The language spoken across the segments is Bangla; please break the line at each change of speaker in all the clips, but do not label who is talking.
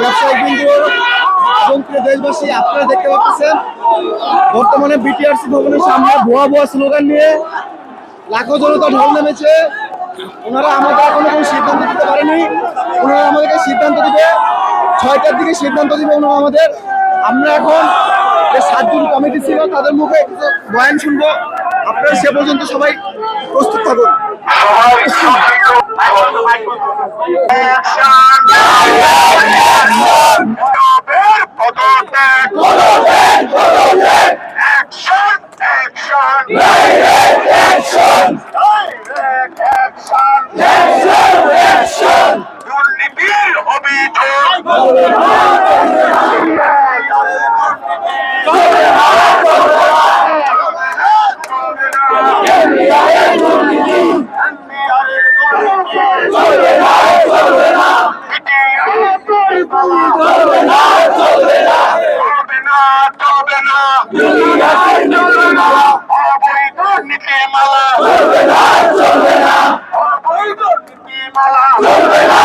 ব্যবসায়িক বিন্দু এবং দেশবাসী, আপনারা দেখতে পাচ্ছেন, বর্তমানে বিটিআরসি ভবনের সামনে ভুয়া ভুয়া স্লোগান নিয়ে লাখো জনতা ঢল নেমেছে। ওনারা আমাদের এখনও কোনো সিদ্ধান্ত দিতে পারেনি। ওনারা আমাদেরকে সিদ্ধান্ত দিবে। ছয়টার দিকে সিদ্ধান্ত দিবে ওনারা আমাদের। আমরা এখন যে সাতজন কমিটি ছিল, তাদের মুখে বয়ান শুনব। আপনারা সে পর্যন্ত সবাই প্রস্তুত থাকুন।
দুর্নীতির অভিযোগ চলবে না চলবে না। অবৈধ নীতিমালা অবৈধ নীতিমালা চলবে না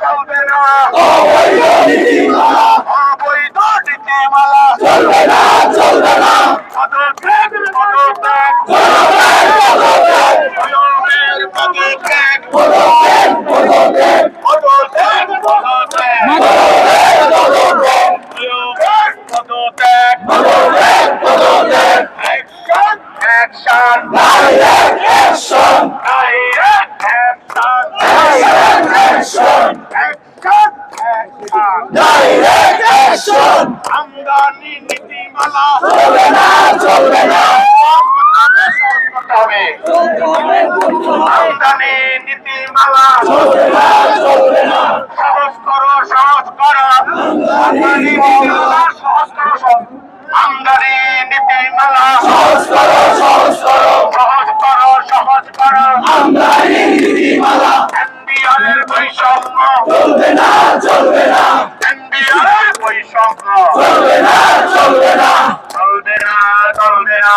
চলবে না অবৈধ নীতিমালা চলবে না চলবে না পদত্যাগ পদত্যাগ নিয়মের পদত্যাগ পদত্যাগ পদত্যাগ পদত্যাগ পদত্যাগ নিয়মের পদত্যাগ পদত্যাগ পদত্যাগ action action direct action direct action direct action action action direct action আমদানি নীতিমালা চলবে না চলবে না হবে আমদানি নীতিমালা চলবে না চলবে না সহজ করো সহজ করো আমদানি নীতিমালা সহজ করো আমদানি নীতিমালা সহজ করো সহজ চলবে না চলবে না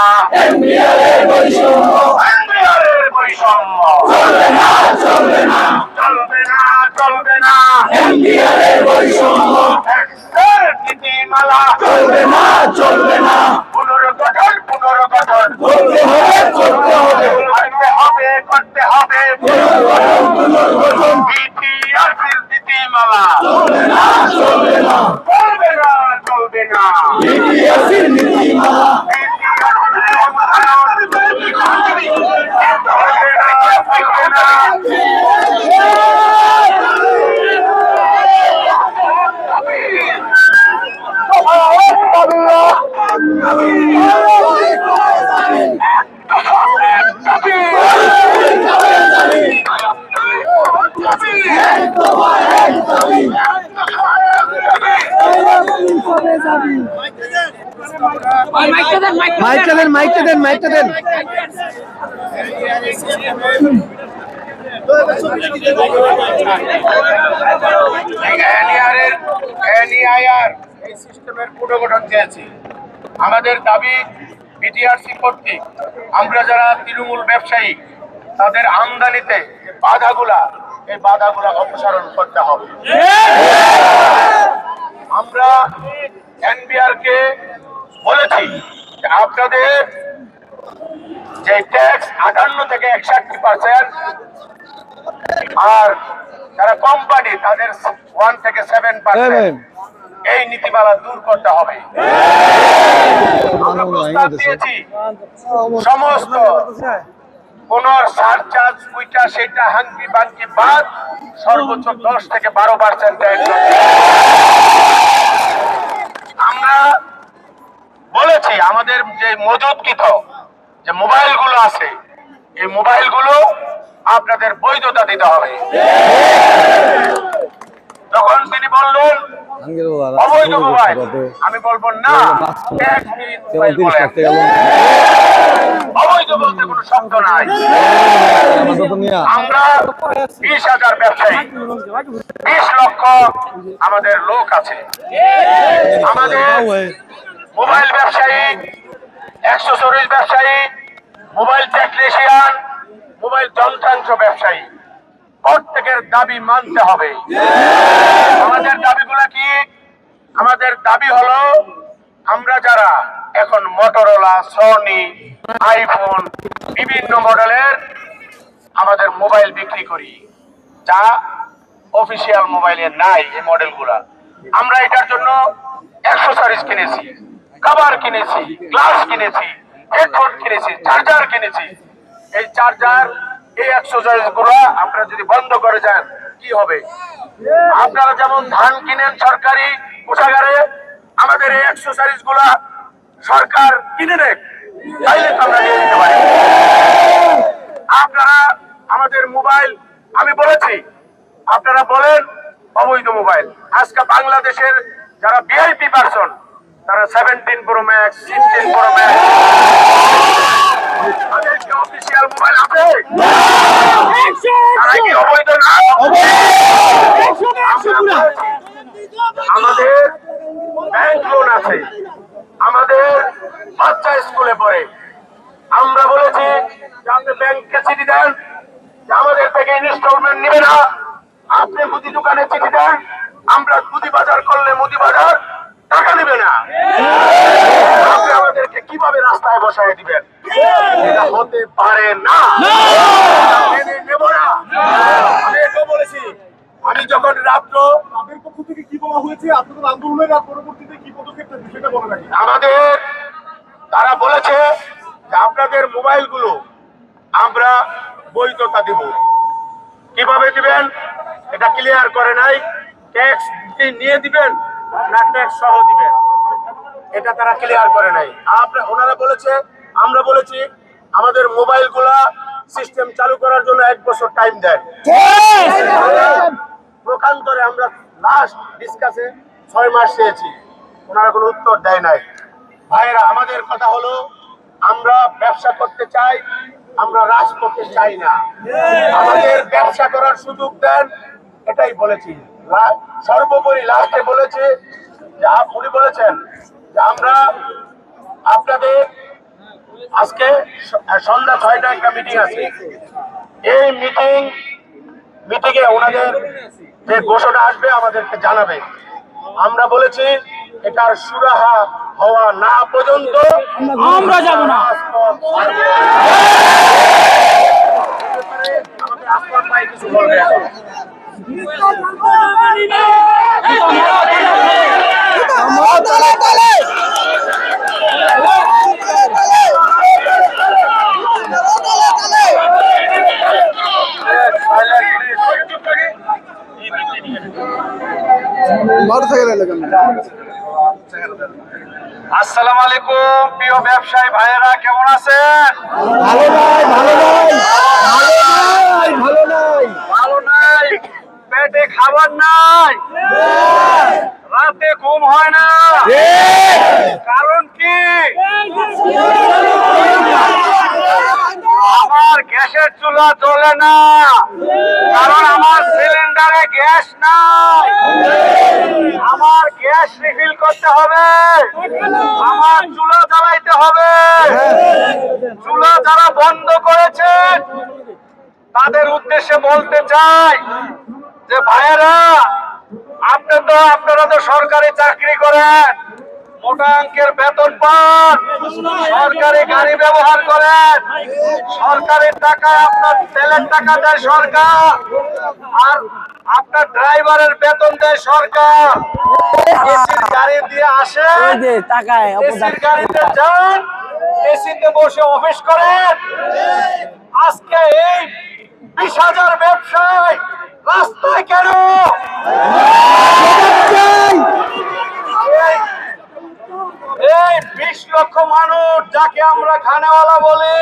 চলবে না চলবে না। চলবে না চলবে না। এনডিআরের বৈষম্য নীতিমালা চলবে না চলবে না পুনর্গঠন পুনর্গঠন করতে হবে। করতে হবে করতে হবে। করতে হবে পুনর্গঠন পুনর্গঠন বিটিআরসির নীতিমালা চলবে না চলবে না চলবে না চলবে না বিটিআরসির নীতিমালা
মাইকটা দেন মাইকটা
মাইকটা দেন মাইকটা দেন।
এই সিস্টেমের পুনর্গঠন চেয়েছি। আমাদের দাবি বিটিআরসি কর্তৃক আমরা যারা তৃণমূল ব্যবসায়ী, তাদের আমদানিতে বাধাগুলা, এই বাধাগুলা অপসারণ করতে হবে। আমরা এনবিআর কে বলেছি আপনাদের যে ট্যাক্স আটান্ন থেকে একষট্টি পার্সেন্ট আর যারা কোম্পানি তাদের ওয়ান থেকে সেভেন পার্সেন্ট এই নীতিমালা দূর করতে হবে। আমরা প্রস্তাব দিয়েছি সমস্ত কোন সারচার্জ কুইটা সেটা হাঙ্কি বাঙ্কি বাদ সর্বোচ্চ দশ থেকে বারো পার্সেন্ট আমরা বলেছি আমাদের যে মজুদকৃত যে মোবাইলগুলো আছে, এই মোবাইলগুলো আপনাদের বৈধতা দিতে হবে। তখন তিনি বললেন, অবৈধ মোবাইল, আমি বলব না। অবৈধ বলতে কোনো শব্দ নাই। আমরা বিশ হাজার ব্যবসায়ী, বিশ লক্ষ আমাদের লোক আছে। আমাদের মোবাইল ব্যবসায়ী একশো চল্লিশ ব্যবসায়ী, মোবাইল টেকনিশিয়ান, মোবাইল যন্ত্রাংশ ব্যবসায়ী। প্রত্যেকের দাবি মানতে হবে। আমাদের দাবিগুলো কি? আমাদের দাবি হলো, আমরা যারা এখন মোটরোলা সনি আইফোন বিভিন্ন মডেলের আমাদের মোবাইল বিক্রি করি, যা অফিসিয়াল মোবাইলে নাই এই মডেলগুলা। আমরা এটার জন্য অ্যাক্সেসরিজ কিনেছি। কভার কিনেছি, গ্লাস কিনেছি হেডফোন কিনেছি চার্জার কিনেছি। এই চার্জার এই অ্যাক্সেসরিজগুলো আপনারা যদি বন্ধ করে যান কি হবে? আপনারা যেমন ধান কিনেন সরকারি কোষাগারে, আমাদের এই অ্যাক্সেসরিজগুলা সরকার কিনে নেক, তাইলে তো আমরা নিয়ে নিতে পারি। আপনারা আমাদের মোবাইল, আমি বলেছি, আপনারা বলেন অবৈধ মোবাইল। আজকে বাংলাদেশের যারা ভিআইপি পারসন তারা seventeen pro max sixteen pro max তাদের কি অফিসিয়াল মোবাইল আছে তারা কি অবৈধ না? আমাদের ব্যাংক লোন আছে আমাদের বাচ্চা স্কুলে পড়ে আমরা বলেছি যে আপনি ব্যাংকে চিঠি দেন যে আমাদের থেকে ইনস্টলমেন্ট নেবে না আপনি মুদি দোকানে চিঠি দেন আমরা মুদি বাজার করলে মুদি বাজার টাকা নেবে না আপনি আমাদেরকে কীভাবে রাস্তায় দিবেন। এটা হতে পারে না। মেনে নেব না। আমি এটাও বলেছি। আমি যখন রাত্র
তাদের পক্ষ থেকে কি বলা হয়েছে? আপনাদের আন্দোলনের পরবর্তীতে কি পদক্ষেপ সেটা বলে রাখি।
আমাদের তারা বলেছে যে আপনাদের মোবাইলগুলো আমরা বৈধতা দিব। কীভাবে দিবেন? এটা ক্লিয়ার করে নাই। ট্যাক্স নিয়ে দিবেন না ট্যাক্স সহ দিবেন? এটা তারা ক্লিয়ার করে নাই। আপনার ওনারা বলেছে আমরা বলেছি আমাদের মোবাইলগুলা সিস্টেম চালু করার জন্য এক বছর টাইম দেন প্রকান্তরে আমরা লাস্ট ডিসকাসে ছয় মাস চেয়েছি ওনারা কোনো উত্তর দেয় নাই। ভাইরা আমাদের কথা হলো আমরা ব্যবসা করতে চাই আমরা রাজ করতে চাই না। আমাদের ব্যবসা করার সুযোগ দেন এটাই বলেছি। সর্বোপরি লাস্টে বলেছে যা উনি বলেছেন যে আমরা আপনাদের আজকে সন্ধ্যা ছয়টা একটা মিটিং আছে। এই মিটিং মিটিং এ ওনাদের যে ঘোষণা আসবে আমাদেরকে জানাবে। আমরা বলেছি এটার সুরাহা হওয়া না পর্যন্ত
আমরা যাব না।
আমাদের আসমান ভাই কিছু বলবে
থেকে এলাকা
আসসালামু আলাইকুম প্রিয় ব্যবসায়ী ভাইয়েরা কেমন আছেন?
ভালো নাই ভালো নাই। ভালো নাই ভালো নাই।
পেটে খাবার নাই। রাতে ঘুম হয় না। কারণ কি? আমার গ্যাসের চুলা চলে না। কারণ আমার সিলিন্ডারে গ্যাস নাই। গ্যাস রিফিল করতে হবে। আমার চুলা জ্বালাইতে হবে। চুলা যারা বন্ধ করেছে, তাদের উদ্দেশ্যে বলতে চাই যে, ভাইয়েরা, আপনি তো, আপনারা তো সরকারি চাকরি করেন। মোটা অঙ্কের বেতন পান। সরকারি গাড়ি ব্যবহার করেন। সরকারি টাকা আপনার তেলের টাকা দেয় সরকার। আর আপনার ড্রাইভারের বেতন দেয় সরকার। এসির গাড়ি দিয়ে এসির গাড়িতে যান। এসিতে বসে অফিস করেন। আজকে এই বিশ হাজার ব্যবসায় রাস্তায় কেন? এই- বিশ লক্ষ মানুষ যাকে আমরা খানাওয়ালা বলি,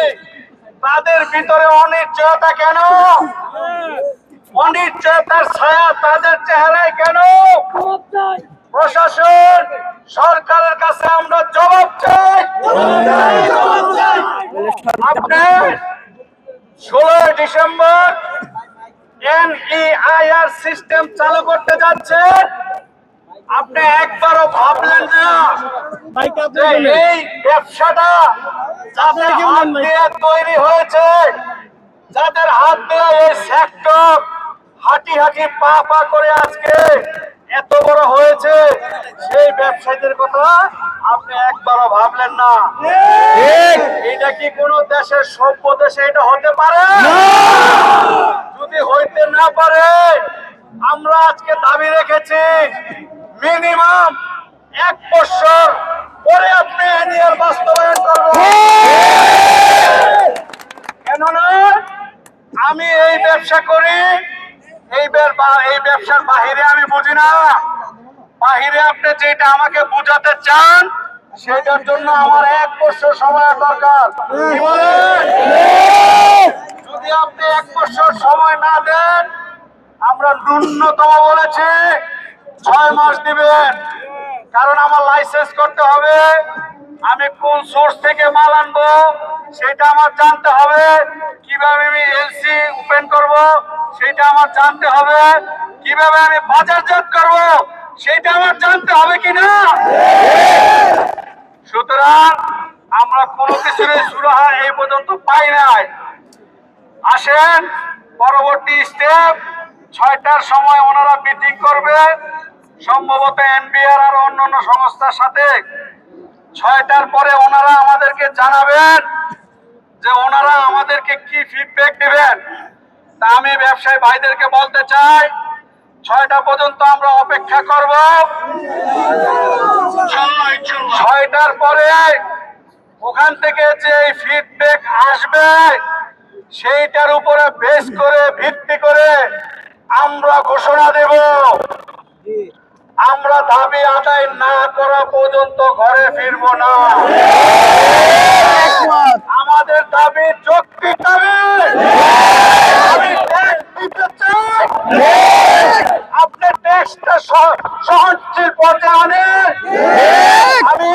তাদের ভিতরে অনিশ্চয়তা কেন? অনিশ্চয়তার ছায়া তাদের চেহারায় কেন? প্রশাসন, সরকারের কাছে আমরা জবাব চাই। ষোলোই ডিসেম্বর এনইআইআর সিস্টেম চালু করতে যাচ্ছে। আপনি একবারও ভাবলেন না এই ব্যবসাটা যাদের হাত দিয়ে তৈরি হয়েছে যাদের হাত দিয়ে এই সেক্টর
হাঁটি পা পা করে আজকে এত বড় হয়েছে সেই ব্যবসায়ীদের কথা আপনি একবারও ভাবলেন না। এটা কি কোন দেশের সভ্য দেশে এটা হতে পারে? যদি হইতে না পারে আমরা আজকে দাবি রেখেছি মিনিমাম এক বছর পরে আপনি এনিয়ার বাস্তবায়ন করবেন। কেননা আমি এই ব্যবসা করি, এই এই ব্যবসার বাহিরে আমি বুঝি না। বাহিরে আপনি যেটা আমাকে বোঝাতে চান, সেটার জন্য আমার এক বছর সময় দরকার। যদি আপনি এক বছর সময় না দেন, আমরা ন্যূনতম বলেছি ছয় মাস দিবেন। কারণ আমার লাইসেন্স করতে হবে। আমি কোন সোর্স থেকে মাল আনব, সেটা আমার জানতে হবে। কীভাবে আমি এলসি ওপেন করব, সেটা আমার জানতে হবে। কীভাবে আমি বাজারজাত করব, সেটা আমার জানতে হবে কিনা? সুতরাং আমরা কোনো কিছুরই সুরাহা এই পর্যন্ত পাই নাই। আসেন, পরবর্তী স্টেপ ছয়টার সময় ওনারা মিটিং করবে। সম্ভবত এনবিআর আর অন্যান্য সংস্থার সাথে। ছয়টার পরে ওনারা আমাদেরকে জানাবেন যে ওনারা আমাদেরকে কি ফিডব্যাক দিবেন। তা আমি ব্যবসায়ী ভাইদেরকে বলতে চাই, ছয়টা পর্যন্ত আমরা অপেক্ষা করব। ছয়টার পরে ওখান থেকে যে ফিডব্যাক আসবে, সেইটার উপরে বেস করে ভিত্তি করে আমরা ঘোষণা দেব। আমরা দাবি আদায় না করা পর্যন্ত ঘরে ফিরব না। আমাদের দাবি যৌক্তিক দাবি। আমি ট্যাক্স দিতে চাই। আপনি ট্যাক্সটা সহনশীল পর্যায়ে আনেন। আমি